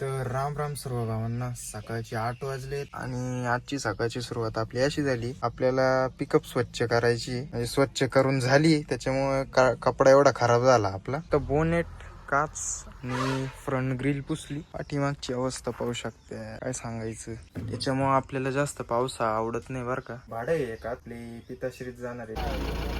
तर राम राम सर्व भावांना. सकाळचे आठ वाजले आणि आजची सकाळची सुरुवात आपली अशी झाली. आपल्याला पिकअप स्वच्छ करायची म्हणजे स्वच्छ करून झाली. त्याच्यामुळे का- कपडा एवढा खराब झाला आपला. तर बोनेट काच आणि फ्रंट ग्रिल पुसली. पाठीमागची अवस्था पाहू शकते. काय सांगायचं? त्याच्यामुळे आपल्याला जास्त पावसा आवडत नाही बरं का. भाडं आहे का आपली पिताश्रीत जाणार आहे.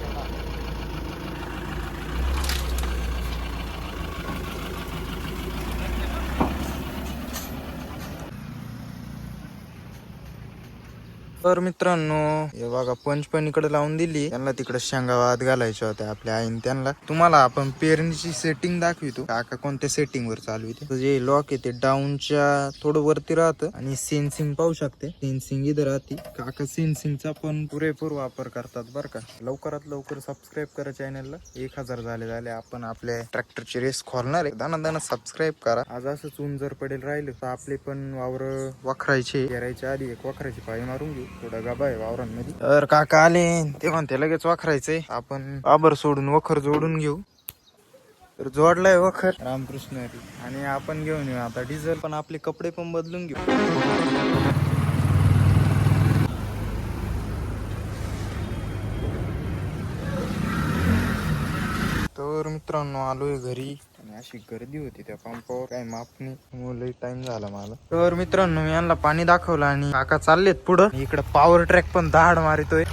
तर मित्रांनो हे बघा पंच पण इकडे लावून दिली. त्यांना तिकडे शेंगावात घालायच्या होत्या आपल्या आईन त्यांना. तुम्हाला आपण पेरणीची सेटिंग दाखवितो. काका कोणत्या सेटिंग वर चालविते जे लॉक आहे ते डाऊनच्या थोडं वरती राहतं आणि सेन्सिंग पाहू शकते. सेन्सिंग इथं राहते. काका सेन्सिंगचा पण पुरेपूर वापर करतात बरं का. लवकरात लवकर सबस्क्राईब करा चॅनलला एक हजार झाले झाले. आपण आपल्या ट्रॅक्टरची रेस खोलणार आहे. दाना दाना सबस्क्राईब करा. आज असंच ऊन जर पडेल राहिलं तर आपले पण वावर वखरायचे येरायच्या आधी एक वखराची पाळी मारून घेऊ. थोडा गाबा आहे वावरांमध्ये. तर काका आले ते म्हणते लगेच वखरायचंय. आपण आबर सोडून वखर जोडून घेऊ. तर जोडलाय वखर. रामकृष्ण आणि आपण घेऊन येऊ आता डिझेल. पण आपले कपडे पण बदलून घेऊ. तर मित्रांनो आलोय घरी. अशी गर्दी होती त्या पंपावर. काय माप नाही. लई टाइम झाला मला. तर मित्रांनो मी यांना पाणी दाखवलं आणि काका चाललेत पुढं. इकडे पॉवर ट्रॅक पण दहाड मारितोय.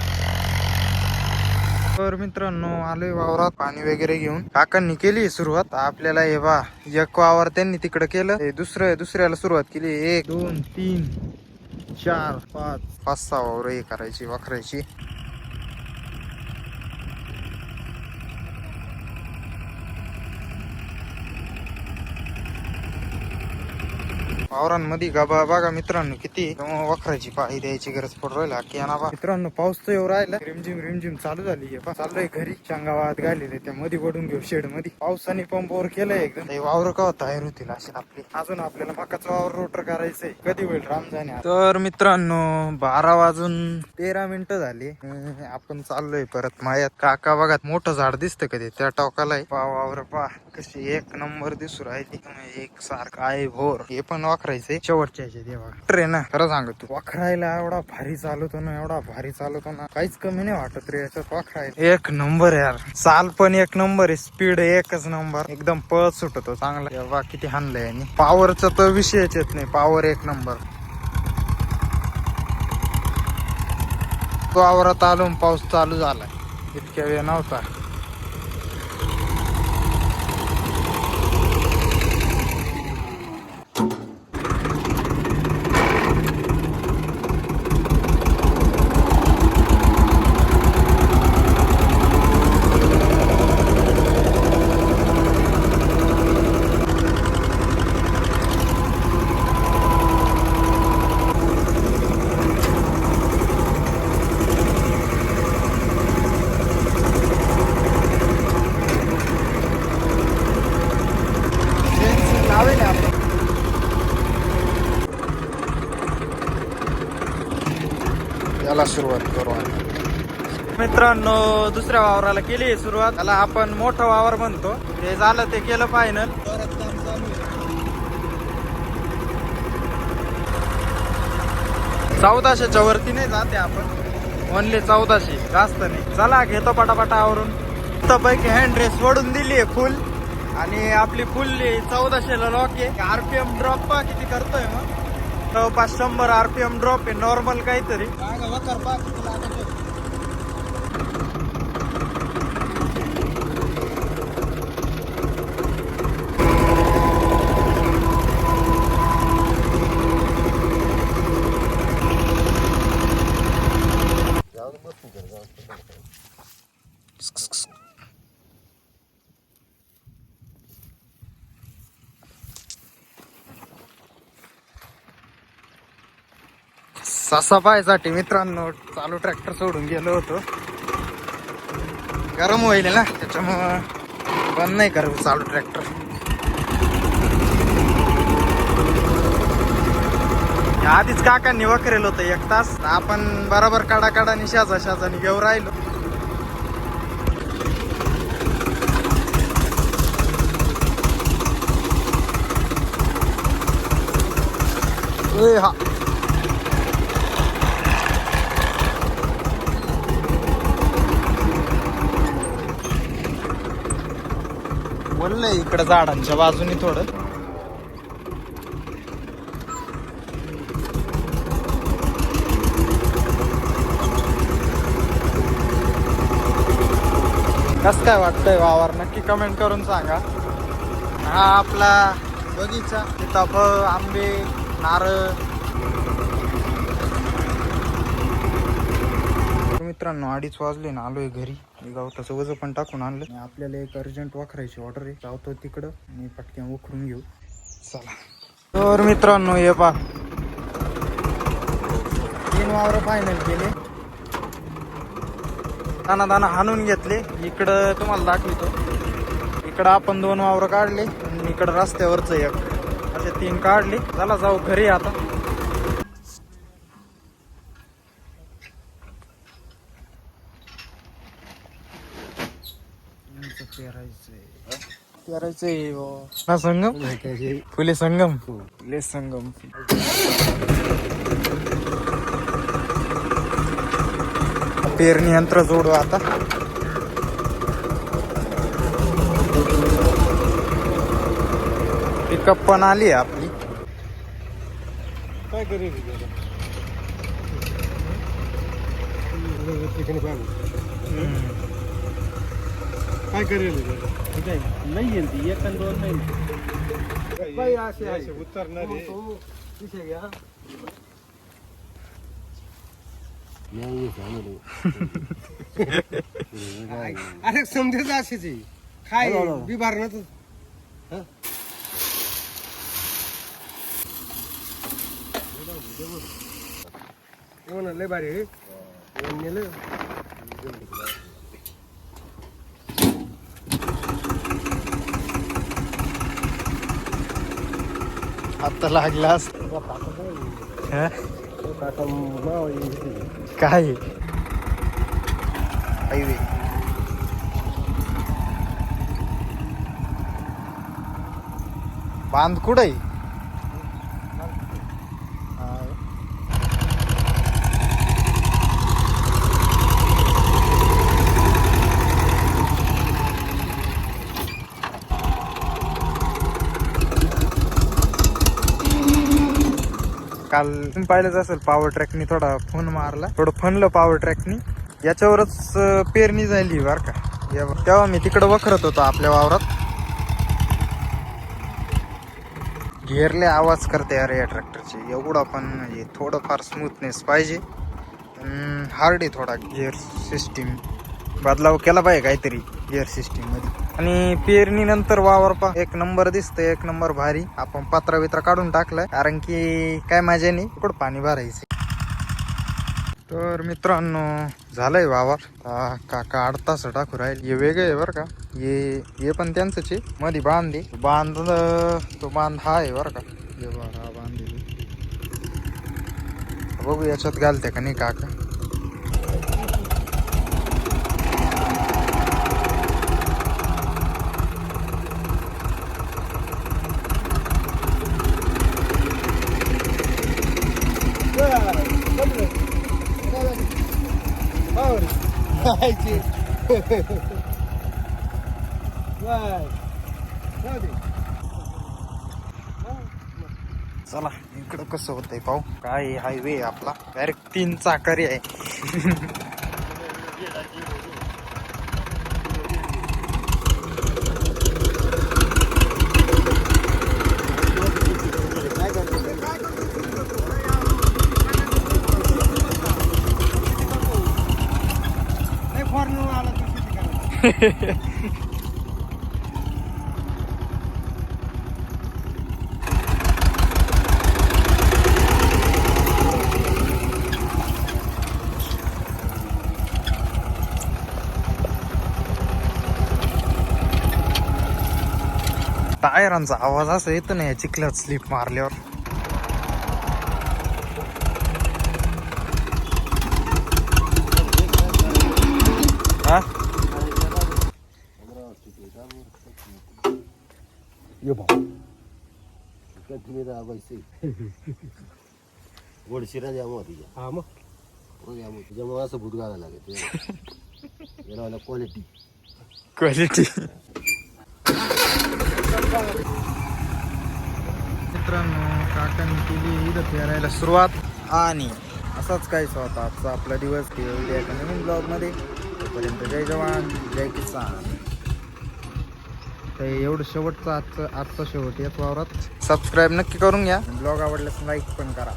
तर मित्रांनो आलोय वावरात पाणी वगैरे घेऊन. काकांनी केली सुरुवात. आपल्याला हे बा एक वावर त्यांनी तिकडे केलं. हे दुसरं दुसऱ्याला सुरुवात केली. एक दोन तीन चार पाच पाच सहा वावर हे करायची वाखरायची वावरांमध्ये गाबा बघा मित्रांनो किती वखराची पाळी द्यायची गरज पडू राहिला की यांना बा. मित्रांनो पाऊस तर येऊ राहिला. रिमझिम रिमझिम चालू झाली चाललोय घरी. शंगावात घालेले त्या मध्ये वडून घेऊ शेडमध्ये पावसाने पंपावर केलंय एकदम. वावर का तयार होतील असे आपले. अजून आपल्याला मकाचा वावर रोटर करायचंय. कधी होईल रामजाने तर मित्रांनो बारा वाजून तेरा मिनिटं झाली. आपण चाललोय परत मायात. काका बघा मोठं झाड दिसतं कधी? त्या टोकाला आहे. वावर पा कशी एक नंबर दिसू राहिली एक सारखं आहे भोर. हे पण वाखरायचे शेवटच्या देवा. हे ट्रेन ना? खरं सांगतो. वाखरायला एवढा भारी चालवतो ना एवढा भारी चालवतो ना काहीच कमी नाही वाटत रे याच्यात वाखरायला. एक नंबर यार. चाल पण एक नंबर आहे. स्पीड एकच नंबर. एकदम पळ सुटतो चांगला. हे किती हाणलंय आणि पॉवरचा तर विषयच येत नाही. पॉवर एक नंबर. तो आवरात आलो पाऊस चालू झालाय. इतक्या वेळ नव्हता लावेल आपण याला सुरुवात करू मित्रांनो दुसऱ्या वावराला केली सुरुवात. त्याला आपण मोठं वावर म्हणतो. ते झालं ते केलं फायनल चौदाशेच्या वरती नाही जाते आपण. ओनली चौदाशे. जास्त नाही. चला घेतो पटापटावरून पैकी हँड रेस सोडून दिली फुल आणि आपली फुल चौदाशेला लॉक आहे. आरपीएम ड्रॉप पा किती करतोय मग. जवळपास शंभर आरपीएम ड्रॉप आहे नॉर्मल काहीतरी. ससापायसाठी मित्रांनो चालू ट्रॅक्टर सोडून गेलो होतो. गरम होईल ना त्याच्यामुळं बंद नाही करू चालू ट्रॅक्टर. आधीच काकांनी वखरेल होतं एक तास आपण बरोबर काडा काडा शाजा शाजाने घेऊ राहिलो हा. इकडं झाडांच्या बाजूनी थोडं. कस काय वाटतंय वावर? नक्की कमेंट करून सांगा. हा आपला बगीचा सीताफळ आंबे नारळ. मित्रांनो अडीच वाजले ना आलोय घरी. मी वज पण टाकून आणलं आणि आपल्याला एक अर्जंट वाखरायची ऑर्डर आहे. गावतो तिकडं. आणि पटक्या उखरून घेऊ. चला. तर मित्रांनो हे पा तीन वावर फायनल केले. दाना दाना हाणून घेतले. इकडं तुम्हाला दाखवितो. इकडं आपण दोन वावर काढले. आणि इकडं रस्त्यावरच एक. असे तीन काढले. चला जाऊ घरी आता. पेरायचंय ना संगम? फुले संगम? फुले संगम. पेरणी यंत्र जोडू आता. पिकअप पण आली आपली. काय करेल काय करेल नाही येईल ती. एक आणि दोन नाही असे असे उतरणार अरे समजायचं असेच आहे. काय बिभारणार हो? ना लय भारी आहे. वन नेलं. आता लागलास काय? हायवे. बांध कुठं आहे? काल तुम्ही पाहिलंच असेल पॉवर ट्रॅकनी थोडा फोन मारला. थोडं फनलं पॉवर ट्रॅकनी याच्यावरच पेरणी झाली बर का. तेव्हा मी तिकडं वखरत होतो आपल्या वावरात. घेरले आवाज करते अरे या ट्रॅक्टरचे एवढा पण म्हणजे थोडंफार स्मूथनेस पाहिजे. हार्ड आहे थोडा गिअर सिस्टीम बदलाव केला पाहिजे काहीतरी. गिअर सिस्टीममध्ये. आणि पेरणी नंतर वावर पा एक नंबर दिसतोय एक नंबर भारी. आपण पत्रा वित्रा काढून टाकलाय. कारण की काय मजा नाही कुठं पाणी भरायचं? तर मित्रांनो झालंय वावर. काका आठ तास टाकू राहील. हे वेगळं आहे बरं का. हे हे पण त्यांचंच आहे. मध्ये बांधे बांध तो बांध हा आहे बरं का. हे बघा हा बघू याच्यात घालते का नाही काका. चला इकडं कसं होतंय पाहू. काय हायवे आपला? डायरेक्ट तीन चाकारी आहे नाही foreigner आला तर शेती करायला. टायरांचा आवाज असा येतो ना या चिखल्यात स्लिप मारल्यावर हा ये भाऊ. काय तुम्ही राहायचे. गोडशिरा जाम होती हा मग त्याच्यामुळे असं भूत घालायला लागत याला क्वालिटी क्वालिटी मित्रांनो काकांनी केली इथं फिरायला सुरुवात. आणि असाच काही आजचा आपला दिवस एका नवीन ब्लॉगमध्ये तोपर्यंत जय जवान जय किसान. तर एवढं शेवटचं आजचं आजचा शेवट याच वावरात. सबस्क्राईब नक्की करून घ्या. ब्लॉग आवडल्यास लाईक पण करा.